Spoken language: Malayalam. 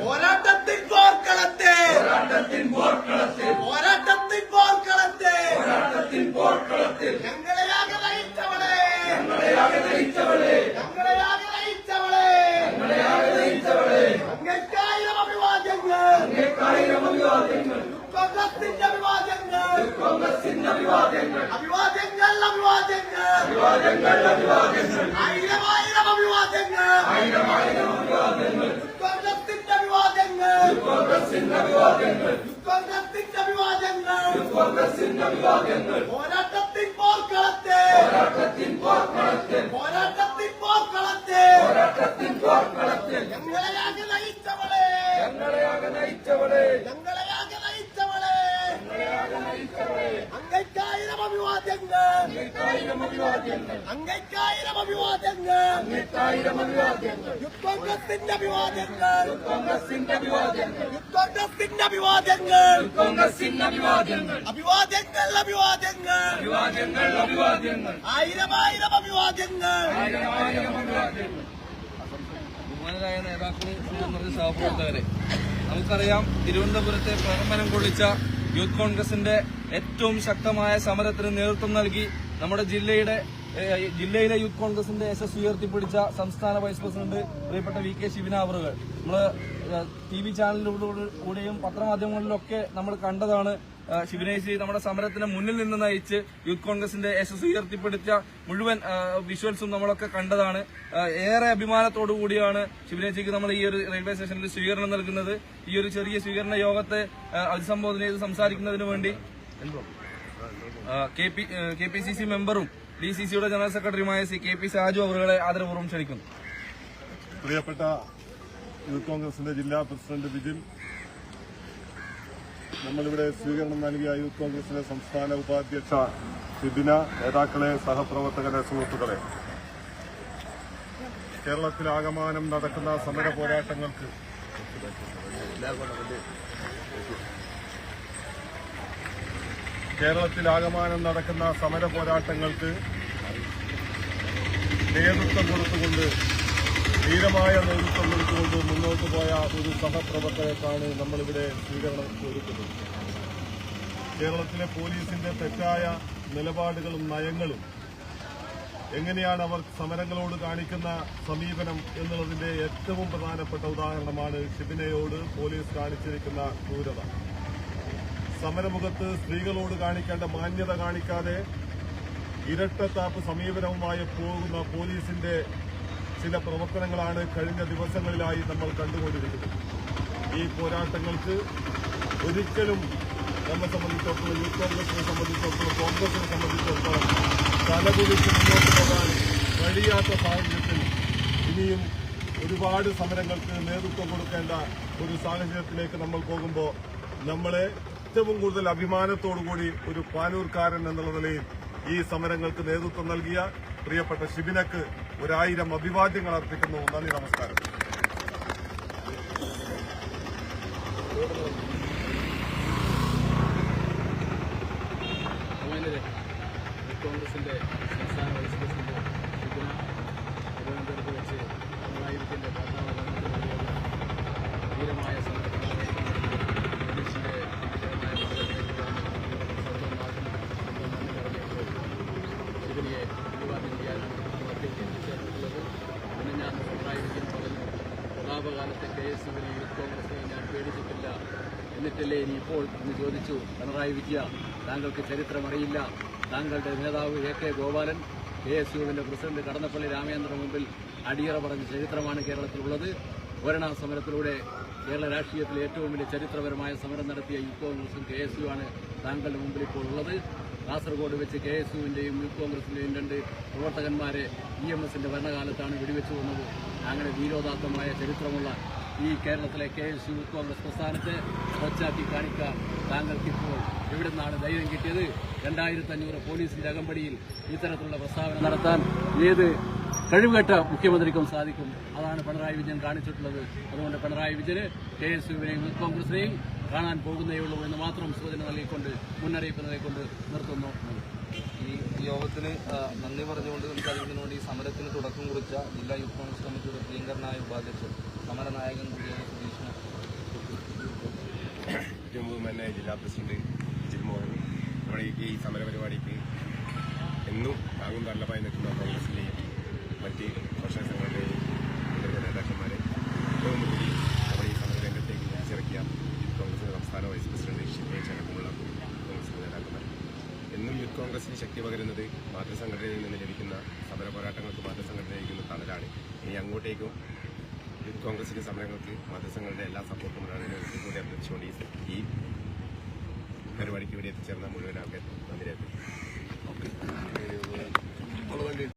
പോരാട്ടത്തിൻ പോർക്കളത്തെ പോരാട്ടത്തിൻ പോർക്കളത്തെ പോരാട്ടത്തിൻ പോർക്കളത്തെ. പോരാട്ടത്തിൻ പോർക്കളത്തെ. അങ്ങേക്കായിരം അഭിവാദ്യങ്ങൾ. കോൺഗ്രസിന്റെ അഭിവാദ്യങ്ങൾ. കോൺഗ്രസിന്റെ അഭിവാദ്യങ്ങൾ. അഭിവാദ്യങ്ങൾ അഭിവാദ്യങ്ങൾ. അഭിവാദ്യങ്ങൾ അഭിവാദ്യങ്ങൾ. ആയിരം ആയിരം അഭിവാദ്യങ്ങൾ. ആയിരം ആയിരം അഭിവാദ്യങ്ങൾ. കോൺഗ്രസിന്റെ അഭിവാദ്യങ്ങൾ. കോൺഗ്രസിന്റെ അഭിവാദ്യങ്ങൾ. കോൺഗ്രസിന്റെ അഭിവാദ്യങ്ങൾ. കോൺഗ്രസിന്റെ അഭിവാദ്യങ്ങൾ. പോരാട്ടത്തിൻ പോർക്കളത്തെ പോരാട്ടത്തിൻ പോർക്കളത്തെ പോരാട്ടത്തിൻ പോർക്കളത്തെ പോരാട്ടത്തിൻ പോർക്കളത്തെ ഞങ്ങളെയാകെ നയിച്ചവളെ ഞങ്ങളെയാകെ നയിച്ചവളെ ഞങ്ങളെയാകെ നയിച്ചവളെ ഞങ്ങളെയാകെ നയിച്ചവളെ അങ്ങേക്കായിരം അഭിവാദ്യങ്ങൾ. അങ്ങേക്കായിരം അഭിവാദ്യങ്ങൾ. അങ്ങേക്കായിരം അഭിവാദ്യങ്ങൾ. അങ്ങേക്കായിരം അഭിവാദ്യങ്ങൾ. കോൺഗ്രസിന്റെ അഭിവാദ്യങ്ങൾ കോൺഗ്രസിന്റെ അഭിവാദ്യങ്ങൾ. കോൺഗ്രസിന്റെ അഭിവാദ്യങ്ങൾ അഭിവാദ്യങ്ങൾ അഭിവാദ്യങ്ങൾ അഭിവാദ്യങ്ങൾ അഭിവാദ്യങ്ങൾ ആയിരം ആയിരം അഭിവാദ്യങ്ങൾ. ആയിരം ആയിരം അഭിവാദ്യങ്ങൾ ബഹുമാനരായ നേതാക്കളും സഹപ്രവർത്തകരെ നമുക്കറിയാം തിരുവനന്തപുരത്തെ പ്രകമ്പനം കൊള്ളിച്ച യൂത്ത് കോൺഗ്രസിന്റെ ഏറ്റവും ശക്തമായ സമരത്തിന് നേതൃത്വം നൽകി നമ്മുടെ ജില്ലയുടെ ജില്ലയിലെ യൂത്ത് കോൺഗ്രസിന്റെ യശസ് ഉയർത്തിപ്പിടിച്ച സംസ്ഥാന വൈസ് പ്രസിഡന്റ് പ്രിയപ്പെട്ട വി കെ ശിവനാവറുകൾ. നമ്മൾ ടി വി ചാനലിലൂടെ കൂടെയും പത്രമാധ്യമങ്ങളിലൊക്കെ നമ്മൾ കണ്ടതാണ് ശിവനേശി നമ്മുടെ സമരത്തിന് മുന്നിൽ നിന്ന് നയിച്ച് യൂത്ത് കോൺഗ്രസിന്റെ യശസ് ഉയർത്തിപ്പിടിച്ച മുഴുവൻ വിഷ്വൽസും നമ്മളൊക്കെ കണ്ടതാണ്. ഏറെ അഭിമാനത്തോടു കൂടിയാണ് ശിവനേശിക്ക് നമ്മൾ ഈ ഒരു റെയിൽവേ സ്റ്റേഷനിൽ സ്വീകരണം നൽകുന്നത്. ഈ ഒരു ചെറിയ സ്വീകരണ യോഗത്തെ അഭിസംബോധന ചെയ്ത് സംസാരിക്കുന്നതിന് വേണ്ടി കെ പി സി സി മെമ്പറും ഡി സി സിയുടെ ജനറൽ സെക്രട്ടറിയുമായ സി കെ പി സാജു അവരുടെ ആദരപൂർവം ക്ഷണിക്കുന്നു. പ്രിയപ്പെട്ട യൂത്ത് കോൺഗ്രസിന്റെ ജില്ലാ പ്രസിഡന്റ് വിജിൽ നമ്മളിവിടെ സ്വീകരണം നൽകിയ യൂത്ത് കോൺഗ്രസിന്റെ സംസ്ഥാന ഉപാധ്യക്ഷ സിബിന നേതാക്കളെ സഹപ്രവർത്തകരെ സുഹൃത്തുക്കളെ. കേരളത്തിലാകമാനം നടക്കുന്ന സമര പോരാട്ടങ്ങൾക്ക് കേരളത്തിലാകമാനം നടക്കുന്ന സമര പോരാട്ടങ്ങൾക്ക് നേതൃത്വം കൊടുത്തുകൊണ്ട് ധീരമായ നേതൃത്വം കൊടുത്തുകൊണ്ട് മുന്നോട്ട് പോയ ഒരു സഹപ്രവർത്തകർക്കാണ് നമ്മളിവിടെ സ്വീകരണം ഒരുക്കുന്നത്. കേരളത്തിലെ പോലീസിന്റെ തെറ്റായ നിലപാടുകളും നയങ്ങളും എങ്ങനെയാണ് അവർ സമരങ്ങളോട് കാണിക്കുന്ന സമീപനം എന്നുള്ളതിന്റെ ഏറ്റവും പ്രധാനപ്പെട്ട ഉദാഹരണമാണ് ഷിബിനയോട് പോലീസ് കാണിച്ചിരിക്കുന്ന ക്രൂരത. സമരമുഖത്ത് സ്ത്രീകളോട് കാണിക്കേണ്ട മാന്യത കാണിക്കാതെ ഇരട്ടത്താപ്പ് സമീപനവുമായി പോകുന്ന പോലീസിന്റെ ചില പ്രവർത്തനങ്ങളാണ് കഴിഞ്ഞ ദിവസങ്ങളിലായി നമ്മൾ കണ്ടുകൊണ്ടിരിക്കുന്നത്. ഈ പോരാട്ടങ്ങൾക്ക് ഒരിക്കലും നമ്മെ സംബന്ധിച്ചിടത്തോളം യൂത്ത് കോൺഗ്രസിനെ സംബന്ധിച്ചിടത്തോളം കോൺഗ്രസിനെ സംബന്ധിച്ചിടത്തോളം തലകുലിച്ച് മുന്നോട്ട് പോകാൻ കഴിയാത്ത സാഹചര്യത്തിൽ ഇനിയും ഒരുപാട് സമരങ്ങൾക്ക് നേതൃത്വം കൊടുക്കേണ്ട ഒരു സാഹചര്യത്തിലേക്ക് നമ്മൾ പോകുമ്പോൾ നമ്മളെ ഏറ്റവും കൂടുതൽ അഭിമാനത്തോടുകൂടി ഒരു പാനൂർക്കാരൻ എന്നുള്ള നിലയിൽ ഈ സമരങ്ങൾക്ക് നേതൃത്വം നൽകിയ പ്രിയപ്പെട്ട ഷിബിനക്ക് ഒരായിരം അഭിവാദ്യങ്ങൾ അർപ്പിക്കുന്നു. നന്ദി നമസ്കാരം. കോൺഗ്രസിന്റെ കെ എസ് യുവിനെ യൂത്ത് കോൺഗ്രസിനെ ഞാൻ പേടിച്ചിട്ടില്ല എന്നിട്ടല്ലേ ഇനി ഇപ്പോൾ എന്ന് ചോദിച്ചു. പിണറായി വിജയ താങ്കൾക്ക് ചരിത്രമറിയില്ല. താങ്കളുടെ നേതാവ് A K Gopalan K S യുവിന്റെ president Kadannappally Ramachandran മുമ്പിൽ അടിയറ പറഞ്ഞ ചരിത്രമാണ് കേരളത്തിലുള്ളത്. ഭരണ സമരത്തിലൂടെ കേരള രാഷ്ട്രീയത്തിലെ ഏറ്റവും വലിയ ചരിത്രപരമായ സമരം നടത്തിയ യൂത്ത് കോൺഗ്രസും കെ എസ് യു ആണ് താങ്കളുടെ മുമ്പിൽ ഇപ്പോൾ ഉള്ളത്. കാസർഗോഡ് വെച്ച് കെ എസ് യുവിന്റെയും യൂത്ത് കോൺഗ്രസിന്റെയും രണ്ട് പ്രവർത്തകന്മാരെ ഇ എം എസിന്റെ ഭരണകാലത്താണ് വെടിവെച്ചു വന്നത് അങ്ങനെ വീരോദാത്തമായ ചരിത്രമുള്ള ഈ കേരളത്തിലെ കെ എസ് യു കോൺഗ്രസ് പ്രസ്ഥാനത്തെ കൊച്ചാക്കി കാണിക്കാൻ താങ്കൾക്കിപ്പോൾ എവിടെ നിന്നാണ് ധൈര്യം കിട്ടിയത്? രണ്ടായിരത്തി അഞ്ഞൂറ് പോലീസിന്റെ അകമ്പടിയിൽ ഇത്തരത്തിലുള്ള പ്രസ്താവന നടത്താൻ ഏത് കഴിവുകെട്ട മുഖ്യമന്ത്രിക്കും സാധിക്കും. അതാണ് പിണറായി വിജയൻ കാണിച്ചിട്ടുള്ളത്. അതുകൊണ്ട് പിണറായി വിജയന് കെ എസ് യുവിനെയും കോൺഗ്രസിനെയും കാണാൻ പോകുന്നേയുള്ളൂ എന്ന് മാത്രം സൂചന നൽകിക്കൊണ്ട് മുന്നറിയിപ്പ് നൽകിക്കൊണ്ട് നിർത്തുന്നു. ഈ യോഗത്തിന് നന്ദി പറഞ്ഞുകൊണ്ട് സംസാരിക്കുന്നതിന് വേണ്ടി സമരത്തിന് തുടക്കം കുറിച്ച ജില്ലാ യൂത്ത് കോൺഗ്രസ് കമ്മിറ്റിയുടെ പ്രിയങ്കരനായ ഉപാധ്യക്ഷൻ സമരനായകൻ കൂടിയാണ് സുധീഷിന് ഏറ്റവും ബഹുമാനായ ജില്ലാ പ്രസിഡന്റ് ജിൽമോഹൻ നമ്മുടെ ഈ സമരപരിപാടിക്ക് എന്നും താങ്ങും തള്ളമായി നിൽക്കുന്ന കോൺഗ്രസിന്റെയും മറ്റ് ഭക്ഷണ സംഘടനയും നേതാക്കന്മാരെ ഏറ്റവും കൂടി നമ്മുടെ ഈ സമരരംഗത്തേക്ക് തിരിച്ചിറക്കിയ കോൺഗ്രസിന്റെ സംസ്ഥാന വൈസ് പ്രസിഡന്റ് ഷിബേജ് അടക്കമുള്ള കോൺഗ്രസിന്റെ നേതാക്കന്മാർ. എന്നും യൂത്ത് കോൺഗ്രസിന് ശക്തി പകരുന്നത് മാതൃസംഘടനയിൽ നിന്ന് ലഭിക്കുന്ന സമര പോരാട്ടങ്ങൾക്ക് മാതൃസംഘടന ലഭിക്കുന്ന തണലാണ്. ഇനി അങ്ങോട്ടേക്കും കോൺഗ്രസിന്റെ സമരങ്ങൾക്ക് മദ്രസങ്ങളുടെ എല്ലാ സപ്പോർട്ടും കൂടി അഭ്യർത്ഥിച്ചുകൊണ്ട് ഈ- പരിപാടിക്ക് വേണ്ടി എത്തിച്ചേർന്ന മുഴുവൻ ആൾക്കാർ നന്ദി